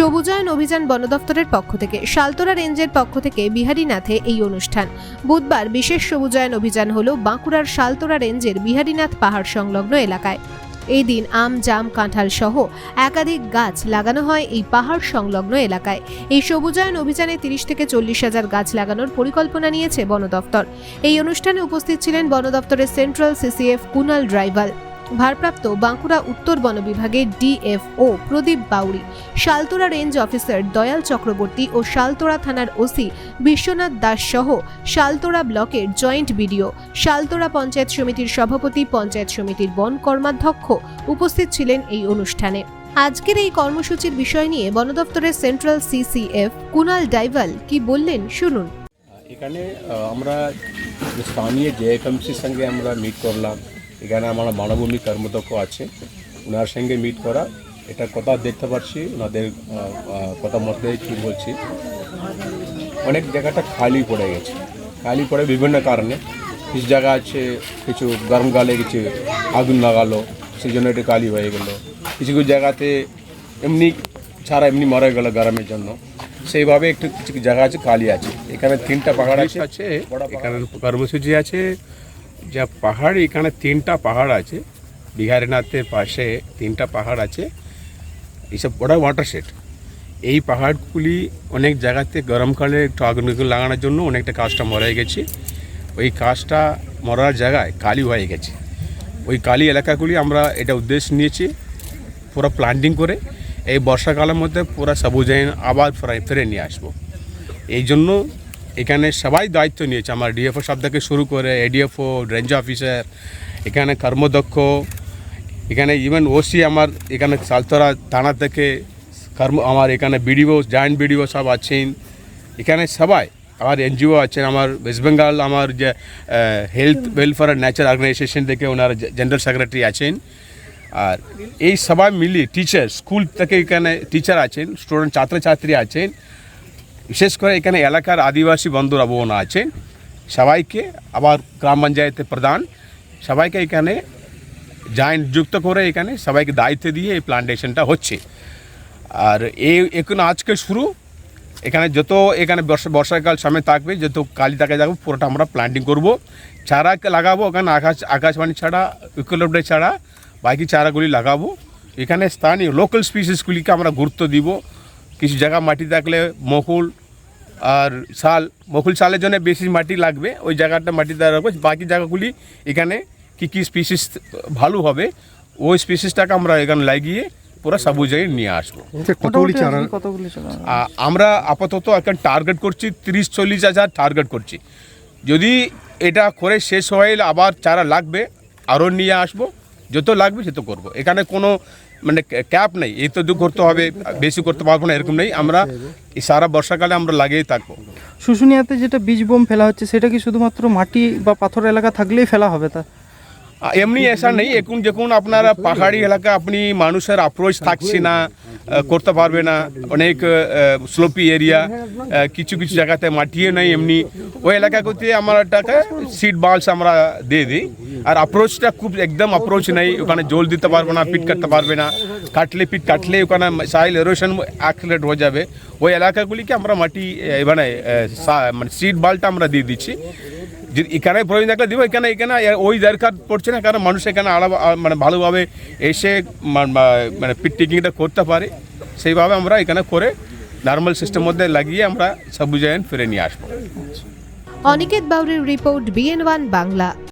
অভিযান বন দফতরের পক্ষ থেকে, শালতোরা রেঞ্জের পক্ষ থেকে বিহারীনাথে এই অনুষ্ঠান। বুধবার বিশেষ সবুজায়ন অভিযান হল বাঁকুড়ার শালতোরা রেঞ্জের বিহারীনাথ পাহাড় সংলগ্ন এলাকায়। এই দিন আম, জাম, কাঁঠাল সহ একাধিক গাছ লাগানো হয় এই পাহাড় সংলগ্ন এলাকায়। এই সবুজায়ন অভিযানে তিরিশ থেকে চল্লিশ হাজার গাছ লাগানোর পরিকল্পনা নিয়েছে বন দফতর। এই অনুষ্ঠানে উপস্থিত ছিলেন বন দফতরের সেন্ট্রাল সিসিএফ কুনাল ড্রাইভার ভারপ্রাপ্ত বাঁকুড়া উত্তর বন বিভাগের DFO Pradip Bauri Saltora range officer Dayal Chakraborty ও শালতোরা থানার ওসি বিশ্বনাথ দাস সহ শালতোরা ব্লকের জয়েন্ট বিডিও শালতোরা পঞ্চায়েত সমিতির সভাপতি, পঞ্চায়েত সমিতির বন কর্মাধ্যক্ষ উপস্থিত ছিলেন এই অনুষ্ঠানে। আজকের এই কর্মসূচির বিষয় নিয়ে বন দফতরের সেন্ট্রাল সিসিএফ কুনাল ডাইভাল কি বললেন শুনুন। এখানে আমরা স্থানীয় জেএফএমসির সঙ্গে আমরা মিট করলাম। এখানে আমার মানভূমি কর্মদক্ষ আছে। ওনার সঙ্গে মিট করা। এটা কথা দেখতে পাচ্ছি। ওনাদের কথা মধ্যে কী বলছি। অনেক জায়গাটা খালি পড়ে গেছে। খালি পড়ে বিভিন্ন কারণে। কিছু জায়গা আছে, কিছু গরমকালে কিছু আগুন লাগালো, সেই জন্য এটা কালি হয়ে গেলো। কিছু কিছু জায়গাতে এমনি ছাড়া এমনি মরে গেল গরমের জন্য। সেইভাবে একটু কিছু জায়গা আছে, খালি আছে। এখানে তিনটা পাহাড় আছে, এখানে কর্মসূচি আছে। যা পাহাড়, এখানে তিনটা পাহাড় আছে। বিহারীনাথের পাশে তিনটা পাহাড় আছে। এইসব বড় ওয়াটারশেড এই পাহাড়গুলি অনেক জায়গাতে গরমকালে একটু আগুন আগুন লাগানোর জন্য অনেকটা কাজটা মরে গেছে। ওই কাজটা মরার জায়গায় কালি হয়ে গেছে। ওই কালি এলাকাগুলি আমরা এটা উদ্দেশ্য নিয়েছি পুরো প্ল্যান্টিং করে। এই বর্ষাকালের মধ্যে পুরো সবুজায়ন আবার ফিরে নিয়ে আসব। এই জন্য এখানে সবাই দায়িত্ব নিয়েছে। আমার ডিএফও সব থেকে শুরু করে এডিএফও রেঞ্জ অফিসার এখানে কর্মদক্ষ, এখানে ইভেন ওসি আমার এখানে সালতরা থানা থেকে কর্ম, আমার এখানে বিডিও জয়েন্ট বিডিও সব আছেন। এখানে সবাই, আমার এনজিও আছেন, আমার ওয়েস্ট বেঙ্গল আমার যে হেলথ ওয়েলফেয়ার ন্যাচার অর্গানাইজেশন থেকে ওনার জেনারেল সেক্রেটারি আছেন। আর এই সবাই মিলিয়ে টিচার স্কুল থেকে এখানে টিচার আছেন স্টুডেন্ট ছাত্রছাত্রী আছেন। বিশেষ করে এখানে এলাকার আদিবাসী বন্ধুরা বোন আছেন সবাইকে আবার গ্রাম পঞ্চায়েতের প্রধান, সবাইকে এখানে জয়েন্ট যুক্ত করে এখানে সবাইকে দায়িত্ব দিয়ে এই প্লান্টেশনটা হচ্ছে। আর এই এখন আজকে শুরু, এখানে যত এখানে বর্ষা, বর্ষাকাল সময় থাকবে, যত কালি থাকে থাকবে পুরোটা আমরা প্লান্টিং করব। চারা লাগাবো ওখানে আকাশ, আকাশবাণী ছাড়া ইকুলোপডে ছাড়া, বাকি চারাগুলি লাগাবো। এখানে স্থানীয় লোকাল স্পিসিসগুলিকে আমরা গুরুত্ব দিব। কিছু জায়গা মাটি থাকলে মকুল আর শাল মকুল শালের জন্য বেশি মাটি লাগবে ওই জায়গাটা মাটি দেওয়া রাখব বাকি জায়গাগুলি এখানে কী কী স্পিসিস ভালো হবে ওই স্পিসিসটাকে আমরা এখানে লাগিয়ে পুরো সবুজায় নিয়ে আসব। কতগুলি চারা? কতগুলি চারা? আমরা আপাতত এখন টার্গেট করছি তিরিশ চল্লিশ হাজার টার্গেট করছি। যদি এটা করে শেষ হয়ে আবার চারা লাগবে আরও নিয়ে আসব। যত লাগবে সে তো করব। এখানে কোনো মানে ক্যাপ নেই। এই তো করতে হবে, বেশি করতে পারব না, এরকম নেই। আমরা সারা বর্ষাকালে আমরা লাগিয়েই থাকব। শুশুনিয়াতে যেটা বীজ বোম ফেলা হচ্ছে, সেটা কি শুধুমাত্র মাটি বা পাথর এলাকা থাকলেই ফেলা হবে তা? এমনি এসা নেই এখন যখন আপনারা পাহাড়ি এলাকা, আপনি মানুষের অ্যাপ্রোচ থাকছে না করতে পারবে না, অনেক স্লোপি এরিয়া কিছু কিছু জায়গাতে মাটিও নেই এমনি। ওই এলাকাগুলোতে আমরা টাকা সিট বাল্স আমরা দিয়ে দিই, আর অ্যাপ্রোচটা খুব একদম অ্যাপ্রোচ নেই, ওখানে জল দিতে পারবে না, পিট কাটতে পারবে না, কাটলে পিট কাটলে ওখানে সাইল এরোশন অ্যাক্সিলেট হয়ে যাবে। ওই এলাকাগুলিকে আমরা মাটি মানে মানে সিট বাল্টা আমরা দিয়ে দিচ্ছি। এখানে প্রয়োজন থাকলে দিব, এখানে এখানে ওই দরকার পড়ছে না, কারণ মানুষ এখানে আলাদা মানে ভালোভাবে এসে মানে টিকিংটা করতে পারে। সেইভাবে আমরা এখানে করে নর্মাল সিস্টেম মধ্যে লাগিয়ে আমরা সবুজায়ন ফিরে নিয়ে আসব। অনিকেত বাউরের রিপোর্ট বিএন ওয়ান বাংলা।